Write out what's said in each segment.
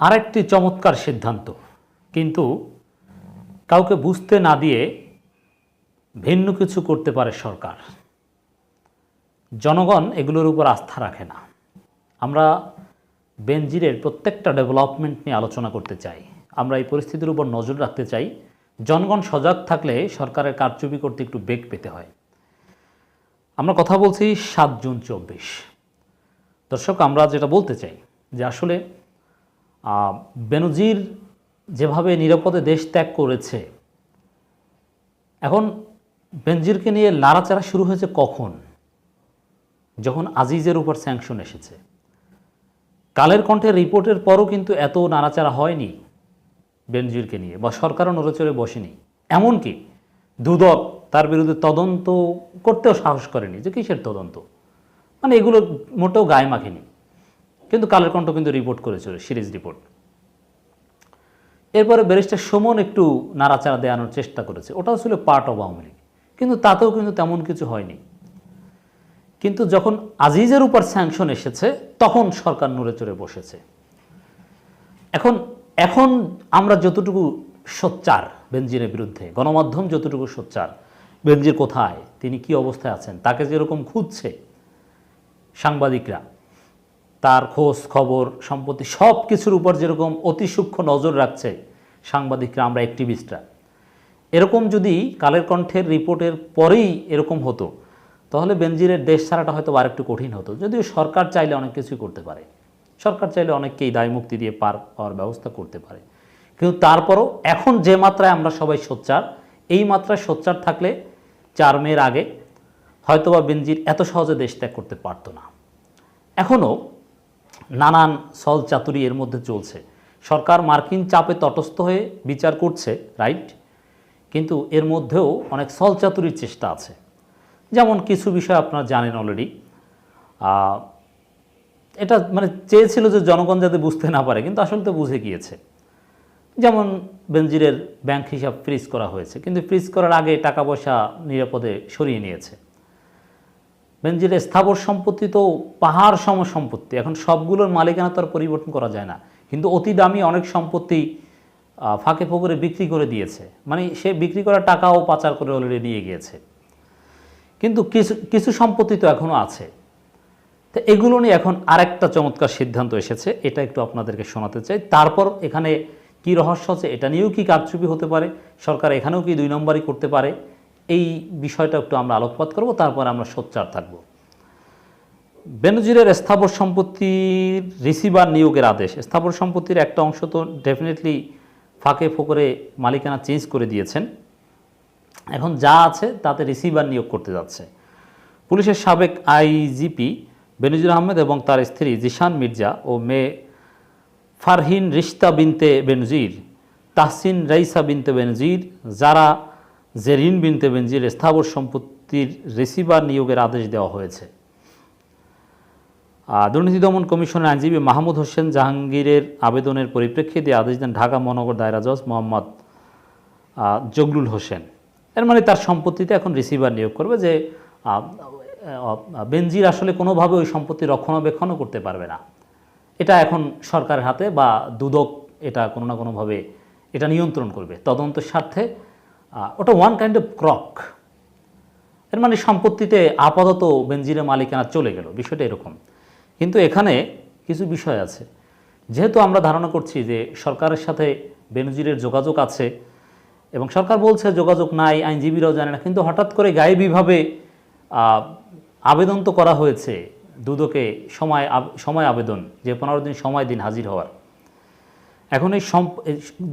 আরেকটি চমৎকার সিদ্ধান্ত। কিন্তু কাউকে বুঝতে না দিয়ে ভিন্ন কিছু করতে পারে সরকার। জনগণ এগুলোর উপর আস্থা রাখে না। আমরা বেনজিরের প্রত্যেকটা ডেভেলপমেন্ট নিয়ে আলোচনা করতে চাই। আমরা এই পরিস্থিতির উপর নজর রাখতে চাই। জনগণ সজাগ থাকলে সরকারের কারচুপি করতে একটু বেগ পেতে হয়। আমরা কথা বলছি সাত জুন চব্বিশ। দর্শক, আমরা যেটা বলতে চাই যে আসলে বেনজির যেভাবে নিরাপদে দেশ ত্যাগ করেছে, এখন বেনজিরকে নিয়ে লাড়াচাড়া শুরু হয়েছে কখন? যখন আজিজের উপর স্যাংশন এসেছে। কালের কণ্ঠের রিপোর্টের পরও কিন্তু এত নাড়াচাড়া হয়নি বেনজিরকে নিয়ে, বা সরকারও নড়েচড়ে বসেনি। এমনকি দুদক তার বিরুদ্ধে তদন্ত করতেও সাহস করেনি যে কিসের তদন্ত। মানে এগুলো মোটেও গায়ে মাখেনি। কিন্তু কালের কণ্ঠ কিন্তু রিপোর্ট করেছিল সিরিজ রিপোর্ট এরপরে ব্যারিস্টার সুমন একটু নাড়াচাড়া দেওয়ানোর চেষ্টা করেছে। ওটাও ছিল পার্ট অব আওয়ামী লীগ। কিন্তু তাতেও কিন্তু তেমন কিছু হয়নি। কিন্তু যখন আজিজের উপর স্যাংশন এসেছে, তখন সরকার নড়ে চড়ে বসেছে। এখন এখন আমরা যতটুকু সোচ্চার বেনজিরের বিরুদ্ধে, গণমাধ্যম যতটুকু সোচ্চার, বেনজির কোথায়, তিনি কি অবস্থায় আছেন, তাকে যেরকম খুঁজছে সাংবাদিকরা তার খোঁজ, খবর, সম্পত্তি সব কিছুর উপর যেরকম অতি সূক্ষ্ম নজর রাখছে সাংবাদিকরা, আমরা অ্যাক্টিভিস্টরা এরকম যদি কালের কণ্ঠের রিপোর্টের পরেই এরকম হতো, তাহলে বেনজিরের দেশ ছাড়াটা হয়তো আরেকটু কঠিন হতো। যদিও সরকার চাইলে অনেক কিছুই করতে পারে। সরকার চাইলে অনেককেই দায় মুক্তি দিয়ে পার পাওয়ার ব্যবস্থা করতে পারে। কিন্তু তারপরও এখন যে মাত্রায় আমরা সবাই সোচ্চার, এই মাত্রায় সোচ্চার থাকলে চার মেয়ের আগে হয়তোবা বেনজির এত সহজে দেশ ত্যাগ করতে পারতো না। এখনও নানান সল চাতুরি এর মধ্যে চলছে। সরকার মার্কিন চাপে তটস্থ হয়ে বিচার করছে, রাইট? কিন্তু এর মধ্যেও অনেক সল চাতুরির চেষ্টা আছে। যেমন কিছু বিষয় আপনারা জানেন অলরেডি এটা মানে চেয়েছিল যে জনগণ যাতে বুঝতে না পারে, কিন্তু আসলে তো বুঝে গিয়েছে। যেমন বেনজিরের ব্যাংক হিসাব ফ্রিজ করা হয়েছে, কিন্তু ফ্রিজ করার আগে টাকা পয়সা নিরাপদে সরিয়ে নিয়েছে। বেনজিরের স্থাবর সম্পত্তি তো পাহাড় সম সম্পত্তি। এখন সবগুলোর মালিকানা তো আর পরিবর্তন করা যায় না। কিন্তু অতি দামি অনেক সম্পত্তি ফাঁকে ফোকরে বিক্রি করে দিয়েছে। মানে সে বিক্রি করা টাকাও পাচার করে অলরেডি নিয়ে গিয়েছে। কিন্তু কিছু কিছু সম্পত্তি তো এখনও আছে। তো এগুলো নিয়ে এখন আরেকটা চমৎকার সিদ্ধান্ত এসেছে। এটা একটু আপনাদেরকে শোনাতে চাই। তারপর এখানে কি রহস্য আছে, এটা নিয়েও কি কারচুপি হতে পারে? সরকার এখানেও কি দুই নম্বরই করতে পারে? এই বিষয়টা একটু আমরা আলোকপাত করব, তারপর আমরা সোচ্চার থাকব। বেনজিরের স্থাবর সম্পত্তির রিসিভার নিয়োগের আদেশ। স্থাবর সম্পত্তির একটা অংশ তো ডেফিনেটলি ফাঁকে ফোকরে মালিকানা চেঞ্জ করে দিয়েছেন। এখন যা আছে তাতে রিসিভার নিয়োগ করতে যাচ্ছে। পুলিশের সাবেক আইজিপি বেনজির আহমেদ এবং তার স্ত্রী জিশান মির্জা ও মেয়ে ফারহিন রিশতা বিনতে বেনজির, তাহসিন রাইসা বিনতে বেনজির, যারা জেরিন বিনতে বেনজির স্থাবর সম্পত্তির রিসিভার নিয়োগের আদেশ দেওয়া হয়েছে। দুর্নীতি দমন কমিশনের আইনজীবী মাহমুদ হোসেন জাহাঙ্গীরের আবেদনের পরিপ্রেক্ষিতে আদেশ দেন ঢাকা মহানগর দায়রা জজ মোহাম্মদ জগলুল হোসেন। এর মানে তার সম্পত্তিতে এখন রিসিভার নিয়োগ করবে যে বেনজির আসলে কোনোভাবে ওই সম্পত্তি রক্ষণাবেক্ষণও করতে পারবে না। এটা এখন সরকারের হাতে বা দুদক এটা কোনো না কোনোভাবে এটা নিয়ন্ত্রণ করবে। তদন্তের স্বার্থে ওটা ওয়ান কাইন্ড অফ ক্রক এর মানে সম্পত্তিতে আপাতত বেনজিরের মালিকানা চলে গেল, বিষয়টা এরকম। কিন্তু এখানে কিছু বিষয় আছে। যেহেতু আমরা ধারণা করছি যে সরকারের সাথে বেনজিরের যোগাযোগ আছে, এবং সরকার বলছে যোগাযোগ নাই, আইনজীবীরাও জানে না, কিন্তু হঠাৎ করে গায়েবীভাবে আবেদন তো করা হয়েছে, দুদকে সময় সময় আবেদন, যে পনেরো দিন সময় দিন হাজির হওয়ার। এখন এই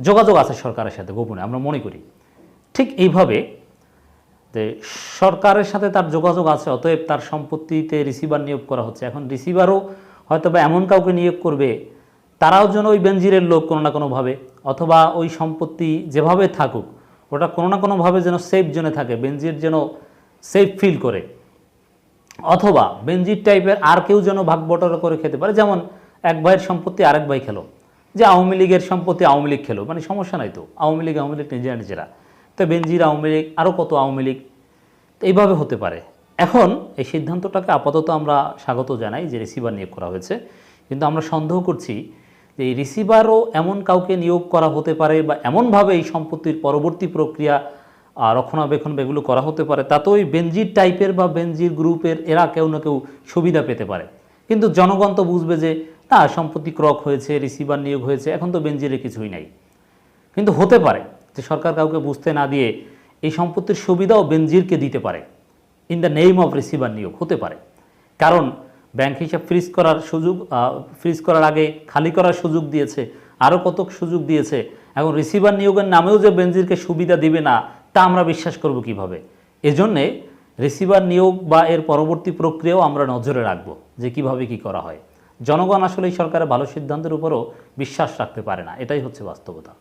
যোগাযোগ আছে সরকারের সাথে গোপনে, আমরা মনে করি। ঠিক এইভাবে যে সরকারের সাথে তার যোগাযোগ আছে, অতএব তার সম্পত্তিতে রিসিভার নিয়োগ করা হচ্ছে। এখন রিসিভারও হয়তো বা এমন কাউকে নিয়োগ করবে, তারাও যেন ওই বেনজিরের লোক কোনো না কোনোভাবে, অথবা ওই সম্পত্তি যেভাবে থাকুক, ওটা কোনো না কোনোভাবে যেন সেফ জোনে থাকে, বেনজির যেন সেফ ফিল করে। অথবা বেনজির টাইপের আর কেউ যেন ভাগ করে খেতে পারে, যেমন এক ভাইয়ের সম্পত্তি আরেক ভাই খেলো, যে আওয়ামী লীগের সম্পত্তি আওয়ামী লীগ খেলো মানে সমস্যা নাই তো, আওয়ামী লীগ আওয়ামী লীগ নিজেরা নিজেরা। তো বেনজির আওয়ামী লীগ আরও কত আওয়ামী লীগ, তো এইভাবে হতে পারে। এখন এই সিদ্ধান্তটাকে আপাতত আমরা স্বাগত জানাই যে রিসিভার নিয়োগ করা হয়েছে। কিন্তু আমরা সন্দেহ করছি যে এই রিসিভারও এমন কাউকে নিয়োগ করা হতে পারে বা এমনভাবে এই সম্পত্তির পরবর্তী প্রক্রিয়া রক্ষণাবেক্ষণ এগুলো করা হতে পারে তাতে ওই বেনজির টাইপের বা বেনজির গ্রুপের এরা কেউ না কেউ সুবিধা পেতে পারে। কিন্তু জনগণ তো বুঝবে যে, না, সম্পত্তি ক্রক হয়েছে, রিসিভার নিয়োগ হয়েছে, এখন তো বেনজিরে কিছুই নাই। কিন্তু হতে পারে। যে সরকার কাউকে বুঝতে না দিয়ে এই সম্পত্তির সুবিধাও বেনজিরকে দিতে পারে। In the name of receiver নিয়োগ হতে পারে। কারণ ব্যাংক হিসাব ফ্রিজ করার সুযোগ ফ্রিজ করার আগে খালি করার সুযোগ দিয়েছে, আরও কত সুযোগ দিয়েছে। এখন রিসিভার নিয়োগের নামেও যে বেনজিরকে সুবিধা দিবে না, তা আমরা বিশ্বাস করব কীভাবে? এজন্যে রিসিভার নিয়োগ বা এর পরবর্তী প্রক্রিয়াও আমরা নজরে রাখব যে কীভাবে কি করা হয়। জনগণ আসলে এই সরকারের ভালো সিদ্ধান্তের উপরও বিশ্বাস রাখতে পারে না। এটাই হচ্ছে বাস্তবতা।